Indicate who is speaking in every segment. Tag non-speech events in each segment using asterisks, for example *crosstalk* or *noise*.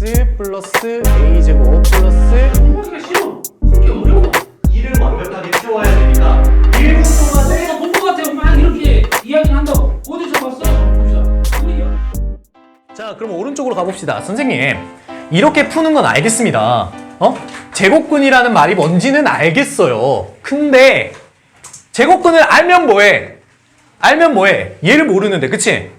Speaker 1: x 플러스 a 제곱 플러스
Speaker 2: 공부하기가 싫어. 그렇게 어려워.
Speaker 3: 이를 완벽하게 채워야 되니까 1분 동안에
Speaker 2: 내가 본것 같아. 막 이렇게 이야기를 한다고. 어디서 봤어? 봅시다. 우리
Speaker 1: 자, 그럼 오른쪽으로 가봅시다. 선생님, 이렇게 푸는 건 알겠습니다. 어? 제곱근이라는 말이 뭔지는 알겠어요. 근데 제곱근을 알면 뭐해? 알면 뭐해? 얘를 모르는데, 그치?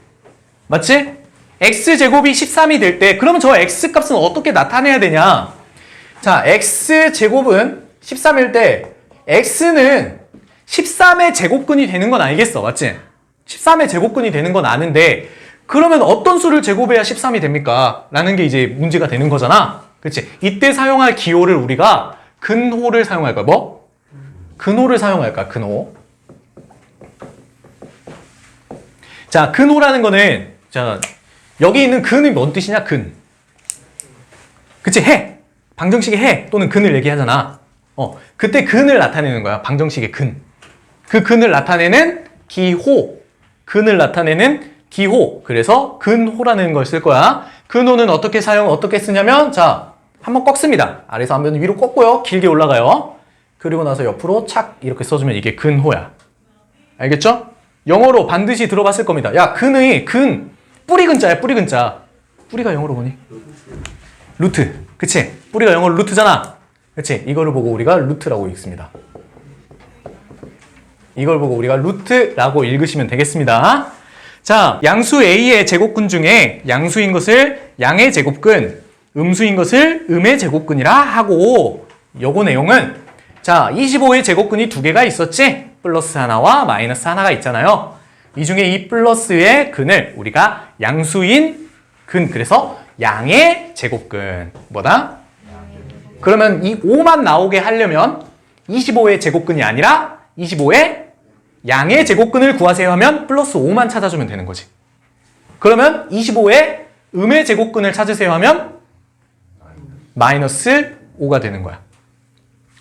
Speaker 1: 맞지? X제곱이 13이 될 때, 그러면 저 x값은 어떻게 나타내야 되냐? 자, x제곱은 13일 때, x는 13의 제곱근이 되는 건 알겠어. 맞지? 13의 제곱근이 되는 건 아는데, 그러면 어떤 수를 제곱해야 13이 됩니까? 라는 게 이제 문제가 되는 거잖아. 그치? 이때 사용할 기호를 우리가 근호를 사용할 거야. 뭐? 근호를 사용할 거야. 근호. 자, 근호라는 거는, 자, 여기 있는 근이 뭔 뜻이냐? 근. 그치? 해. 방정식의 해 또는 근을 얘기하잖아. 어, 그때 근을 나타내는 거야. 방정식의 근. 그 근을 나타내는 기호. 근을 나타내는 기호. 그래서 근호라는 걸 쓸 거야. 근호는 어떻게 사용, 어떻게 쓰냐면, 자, 한번 꺾습니다. 아래서 한 번 위로 꺾고요. 길게 올라가요. 그리고 나서 옆으로 착 이렇게 써주면 이게 근호야. 알겠죠? 영어로 반드시 들어봤을 겁니다. 야, 근의 근 뿌리 근자야, 뿌리 근자. 뿌리가 영어로 뭐니? 루트. 그치? 뿌리가 영어로 루트잖아. 그치? 이거를 보고 우리가 루트라고 읽습니다. 이걸 보고 우리가 루트라고 읽으시면 되겠습니다. 자, 양수 A의 제곱근 중에 양수인 것을 양의 제곱근, 음수인 것을 음의 제곱근이라 하고 요거 내용은 자, 25의 제곱근이 두 개가 있었지? 플러스 하나와 마이너스 하나가 있잖아요. 이 중에 이 플러스의 근을 우리가 양수인 근, 그래서 양의 제곱근. 뭐다? 그러면 이 5만 나오게 하려면 25의 제곱근이 아니라 25의 양의 제곱근을 구하세요 하면 플러스 5만 찾아주면 되는 거지. 그러면 25의 음의 제곱근을 찾으세요 하면 마이너스 5가 되는 거야.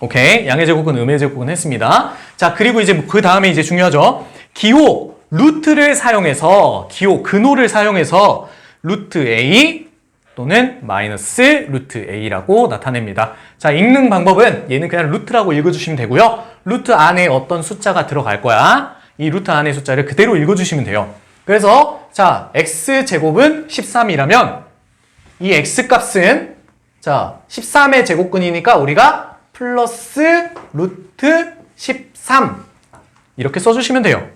Speaker 1: 오케이. 양의 제곱근, 음의 제곱근 했습니다. 자, 그리고 이제 그 다음에 이제 중요하죠. 기호, 루트를 사용해서, 기호, 근호를 사용해서 루트 A 또는 마이너스 루트 A라고 나타냅니다. 자, 읽는 방법은 얘는 그냥 루트라고 읽어주시면 되고요. 루트 안에 어떤 숫자가 들어갈 거야. 이 루트 안의 숫자를 그대로 읽어주시면 돼요. 그래서, 자, X제곱은 13이라면 이 X값은 자, 13의 제곱근이니까 우리가 플러스 루트 13 이렇게 써주시면 돼요.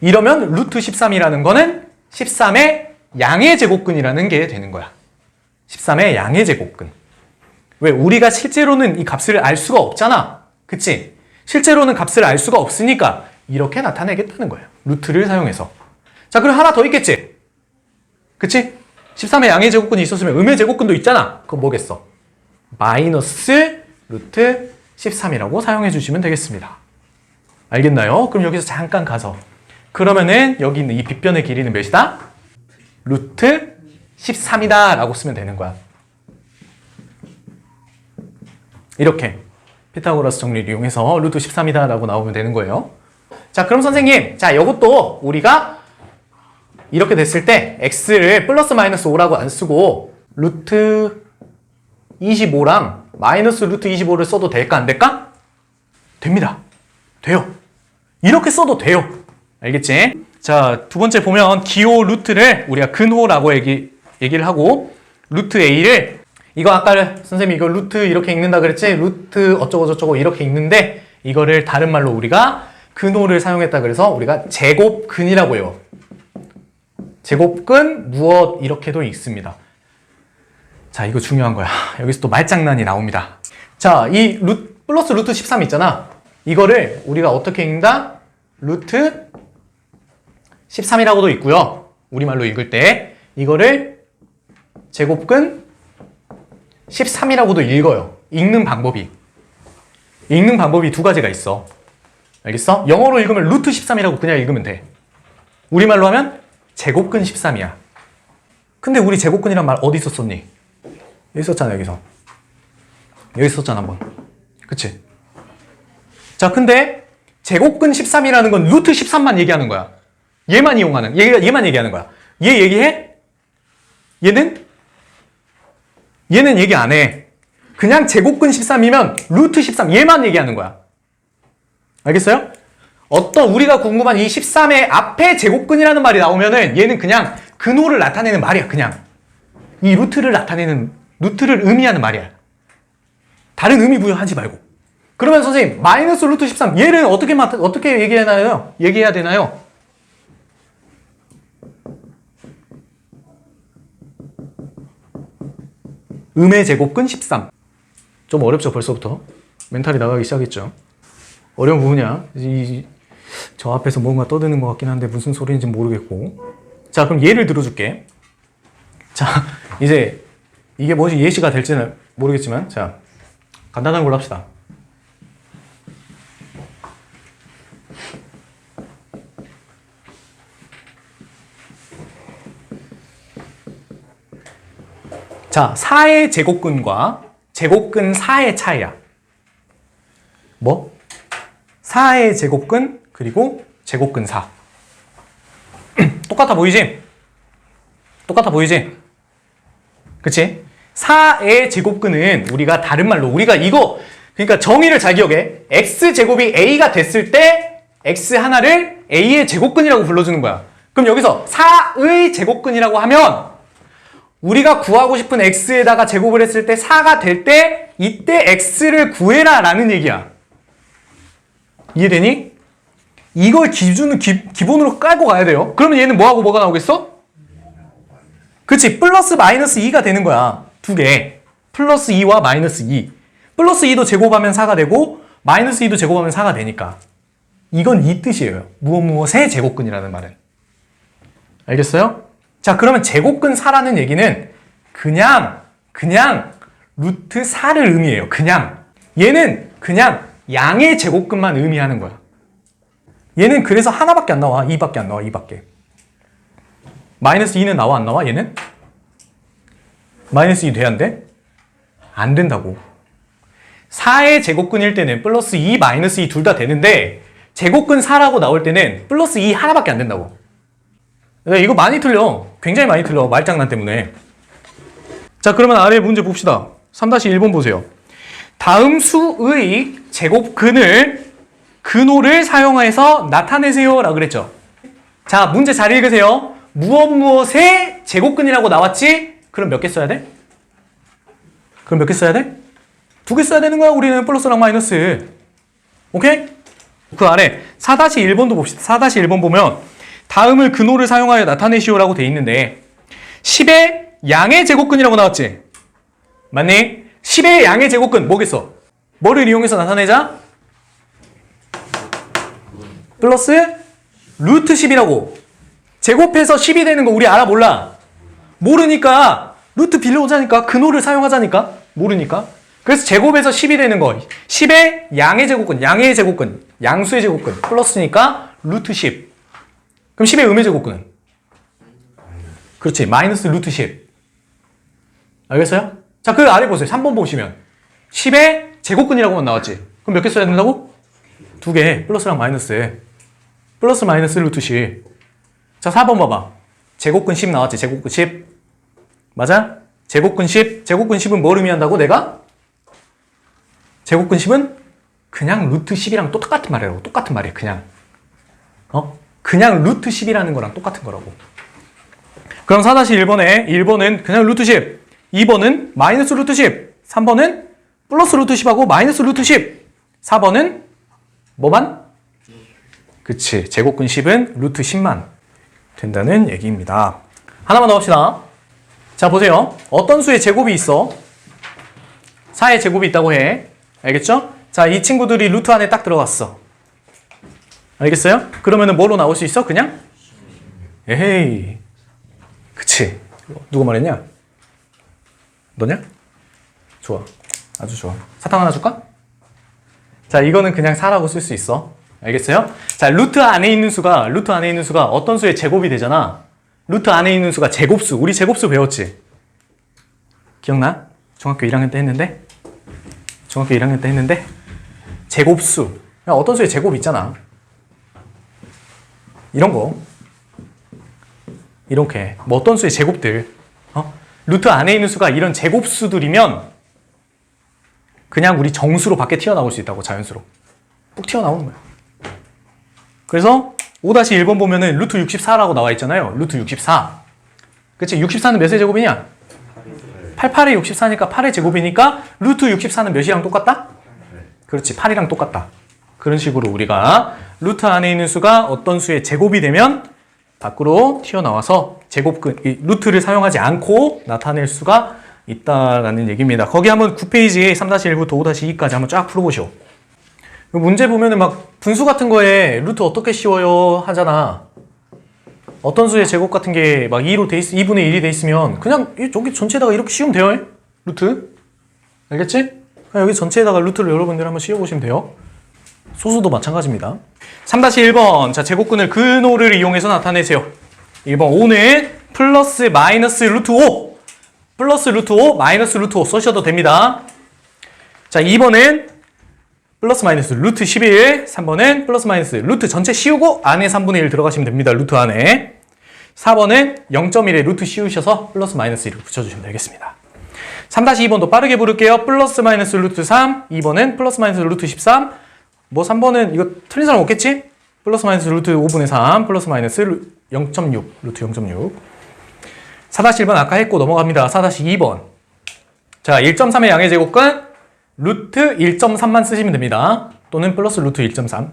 Speaker 1: 이러면 루트 13이라는 거는 13의 양의 제곱근이라는 게 되는 거야. 13의 양의 제곱근. 왜? 우리가 실제로는 이 값을 알 수가 없잖아. 그치? 실제로는 값을 알 수가 없으니까 이렇게 나타내겠다는 거예요. 루트를 사용해서. 자, 그럼 하나 더 있겠지? 그치? 13의 양의 제곱근이 있었으면 음의 제곱근도 있잖아. 그럼 뭐겠어? 마이너스 루트 13이라고 사용해 주시면 되겠습니다. 알겠나요? 그럼 여기서 잠깐 가서 그러면은 여기 있는 이 빗변의 길이는 몇이다? 루트 13이다 라고 쓰면 되는 거야. 이렇게 피타고라스 정리를 이용해서 루트 13이다 라고 나오면 되는 거예요. 자, 그럼 선생님, 자, 이것도 우리가 이렇게 됐을 때 x를 플러스 마이너스 5라고 안 쓰고 루트 25랑 마이너스 루트 25를 써도 될까 안 될까? 됩니다. 돼요. 이렇게 써도 돼요. 알겠지? 자, 두 번째 보면 기호 루트를 우리가 근호라고 얘기, 얘기를 하고 루트 A를 이거 아까 선생님이 이거 루트 이렇게 읽는다 그랬지? 루트 어쩌고 저쩌고 이렇게 읽는데 이거를 다른 말로 우리가 근호를 사용했다 그래서 우리가 제곱근이라고 해요. 제곱근 무엇 이렇게도 있습니다. 자, 이거 중요한 거야. *laughs* 여기서 또 말장난이 나옵니다. 자, 이 루, 플러스 루트 13 있잖아. 이거를 우리가 어떻게 읽는다? 루트 13이라고도 있고요. 우리말로 읽을 때 이거를 제곱근 13이라고도 읽어요. 읽는 방법이. 읽는 방법이 두 가지가 있어. 알겠어? 영어로 읽으면 루트 13이라고 그냥 읽으면 돼. 우리말로 하면 제곱근 13이야. 근데 우리 제곱근이란 말 어디 있었었니? 여기 있었잖아, 여기서. 여기 있었잖아, 한번. 그치? 자, 근데 제곱근 13이라는 건 루트 13만 얘기하는 거야. 얘만 이용하는, 얘, 얘만 얘기하는 거야. 얘 얘기해? 얘는 얘는 얘기 안 해. 그냥 제곱근 13이면 루트 13 얘만 얘기하는 거야. 알겠어요? 어떤 우리가 궁금한 이 13의 앞에 제곱근이라는 말이 나오면은 얘는 그냥 근호를 나타내는 말이야. 그냥 이 루트를 나타내는 루트를 의미하는 말이야. 다른 의미 부여하지 말고. 그러면 선생님 마이너스 루트 13 얘를 어떻게 마, 어떻게 얘기해야 되나요? 얘기해야 되나요? 음의 제곱근 13. 좀 어렵죠 벌써부터. 멘탈이 나가기 시작했죠. 어려운 부분이야. 이, 저 앞에서 뭔가 떠드는 것 같긴 한데 무슨 소리인지 모르겠고. 자 그럼 예를 들어줄게. 자 *laughs* 이제 이게 뭐지 예시가 될지는 모르겠지만 자 간단한 걸로 합시다. 자, 4의 제곱근과 제곱근 4의 차이야. 뭐? 4의 제곱근 그리고 제곱근 4. *clears throat* 똑같아 보이지? 똑같아 보이지? 그치? 4의 제곱근은 우리가 다른 말로 우리가 이거 그러니까 정의를 잘 기억해. x제곱이 a가 됐을 때 x 하나를 a의 제곱근이라고 불러주는 거야. 그럼 여기서 4의 제곱근이라고 하면 우리가 구하고 싶은 x에다가 제곱을 했을 때 4가 될 때 이때 x를 구해라 라는 얘기야. 이해되니? 이걸 기준을 기, 기본으로 깔고 가야 돼요. 그러면 얘는 뭐하고 뭐가 나오겠어? 그치 플러스 마이너스 2가 되는 거야. 두 개. 플러스 2와 마이너스 2. 플러스 2도 제곱하면 4가 되고 마이너스 2도 제곱하면 4가 되니까. 이건 이 뜻이에요. 무엇 무엇의 제곱근이라는 말은. 알겠어요? 자, 그러면 제곱근 4라는 얘기는 그냥, 그냥 루트 4를 의미해요. 그냥. 얘는 그냥 양의 제곱근만 의미하는 거야. 얘는 그래서 하나밖에 안 나와. 2밖에 안 나와. 2밖에. 마이너스 2는 나와 안 나와? 얘는? 마이너스 2 돼야 안 돼? 안 된다고. 4의 제곱근일 때는 플러스 2, 마이너스 2 둘 다 되는데 제곱근 4라고 나올 때는 플러스 2 하나밖에 안 된다고. 네, 이거 많이 틀려. 굉장히 많이 틀려. 말장난 때문에. 자, 그러면 아래 문제 봅시다. 3-1번 보세요. 다음 수의 제곱근을 근호를 사용해서 나타내세요. 라고 그랬죠. 자, 문제 잘 읽으세요. 무엇 무엇의 제곱근이라고 나왔지? 그럼 몇 개 써야 돼? 그럼 몇 개 써야 돼? 두 개 써야 되는 거야. 우리는 플러스랑 마이너스. 오케이? 그 아래 4-1번도 봅시다. 4-1번 보면 다음을 근호를 사용하여 나타내시오라고 돼 있는데 10의 양의 제곱근이라고 나왔지? 맞니? 10의 양의 제곱근 뭐겠어? 뭐를 이용해서 나타내자? 플러스 루트 10이라고 제곱해서 10이 되는 거 우리 알아 몰라? 모르니까 루트 빌려오자니까 근호를 사용하자니까 모르니까 그래서 제곱해서 10이 되는 거 10의 양의 제곱근 양의 제곱근 양수의 제곱근 플러스니까 루트 10 그럼 10의 음의 제곱근은? 그렇지. 마이너스 루트 10. 알겠어요? 자, 그 아래 보세요. 3번 보시면. 10의 제곱근이라고만 나왔지. 그럼 몇 개 써야 된다고? 두 개. 플러스랑 마이너스. 플러스 마이너스 루트 10. 자, 4번 봐봐. 제곱근 10 나왔지. 제곱근 10. 맞아? 제곱근 10. 제곱근 10은 뭘 의미한다고 내가? 제곱근 10은 그냥 루트 10이랑 또 똑같은 말이라고. 똑같은 말이야. 그냥. 어? 그냥 루트 10이라는 거랑 똑같은 거라고. 그럼 4-1번에 1번은 그냥 루트 10, 2번은 마이너스 루트 10, 3번은 플러스 루트 10하고 마이너스 루트 10, 4번은 뭐만? 그치. 제곱근 10은 루트 10만 된다는 얘기입니다. 하나만 더 합시다. 자, 보세요. 어떤 수의 제곱이 있어? 4의 제곱이 있다고 해. 알겠죠? 자, 이 친구들이 루트 안에 딱 들어갔어. 알겠어요? 그러면은 뭐로 나올 수 있어? 그냥? 에헤이. 그치. 누구 말했냐? 너냐? 좋아. 아주 좋아. 사탕 하나 줄까? 자, 이거는 그냥 4라고 쓸 수 있어. 알겠어요? 자, 루트 안에 있는 수가, 루트 안에 있는 수가 어떤 수의 제곱이 되잖아. 루트 안에 있는 수가 제곱수. 우리 제곱수 배웠지? 기억나? 중학교 1학년 때 했는데? 중학교 1학년 때 했는데? 제곱수. 야, 어떤 수의 제곱 있잖아. 이런 거. 이렇게. 뭐 어떤 수의 제곱들. 어? 루트 안에 있는 수가 이런 제곱수들이면 그냥 우리 정수로 밖에 튀어나올 수 있다고 자연수로 푹 튀어나오는 거예요. 그래서 5-1번 보면은 루트 64라고 나와 있잖아요. 루트 64. 그치? 64는 몇의 제곱이냐? 88의 64니까 8의 제곱이니까 루트 64는 몇이랑 똑같다? 그렇지. 8이랑 똑같다. 그런 식으로 우리가 루트 안에 있는 수가 어떤 수의 제곱이 되면 밖으로 튀어나와서 제곱근, 이 루트를 사용하지 않고 나타낼 수가 있다라는 얘기입니다. 거기 한번 9페이지에 3-1부터 5-2까지 한번 쫙 풀어보시오. 그 문제 보면은 막 분수 같은 거에 루트 어떻게 씌워요 하잖아. 어떤 수의 제곱 같은 게 막 2로 돼 있, 2분의 1이 돼 있으면 그냥 이 저기 전체에다가 이렇게 씌우면 돼요. 루트. 알겠지? 여기 전체에다가 루트를 여러분들 한번 씌워보시면 돼요. 소수도 마찬가지입니다. 3-1번. 자, 제곱근을 근호를 이용해서 나타내세요. 1번 5는 플러스 마이너스 루트 5. 플러스 루트 5, 마이너스 루트 5 써셔도 됩니다. 자, 2번은 플러스 마이너스 루트 11. 3번은 플러스 마이너스 루트 전체 씌우고 안에 3분의 1 들어가시면 됩니다. 루트 안에. 4번은 0.1에 루트 씌우셔서 플러스 마이너스 1을 붙여주시면 되겠습니다. 3-2번도 빠르게 부를게요. 플러스 마이너스 루트 3. 2번은 플러스 마이너스 루트 13. 뭐 3번은 이거 틀린 사람 없겠지? 플러스 마이너스 루트 5분의 3. 플러스 마이너스 0.6. 루트 0.6. 4-1번 아까 했고 넘어갑니다. 4-2번. 자, 1.3의 양의 제곱근 루트 1.3만 쓰시면 됩니다. 또는 플러스 루트 1.3.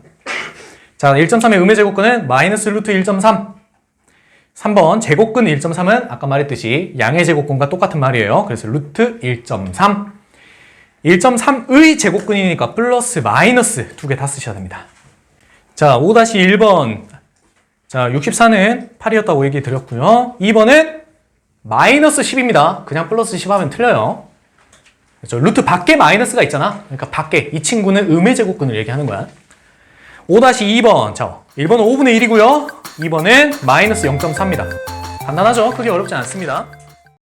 Speaker 1: 자, 1.3의 음의 제곱근은 마이너스 루트 1.3. 3번 제곱근 1.3은 아까 말했듯이 양의 제곱근과 똑같은 말이에요. 그래서 루트 1.3. 1.3의 제곱근이니까 플러스 마이너스 두 개 다 쓰셔야 됩니다. 자, 5-1번. 자, 64는 8이었다고 얘기 드렸고요. 2번은 마이너스 10입니다. 그냥 플러스 10 하면 틀려요. 그렇죠. 루트 밖에 마이너스가 있잖아. 그러니까 밖에 이 친구는 음의 제곱근을 얘기하는 거야. 5-2번. 자, 1번은 5분의 1이고요. 2번은 마이너스 0.4입니다. 간단하죠? 크게 어렵지 않습니다.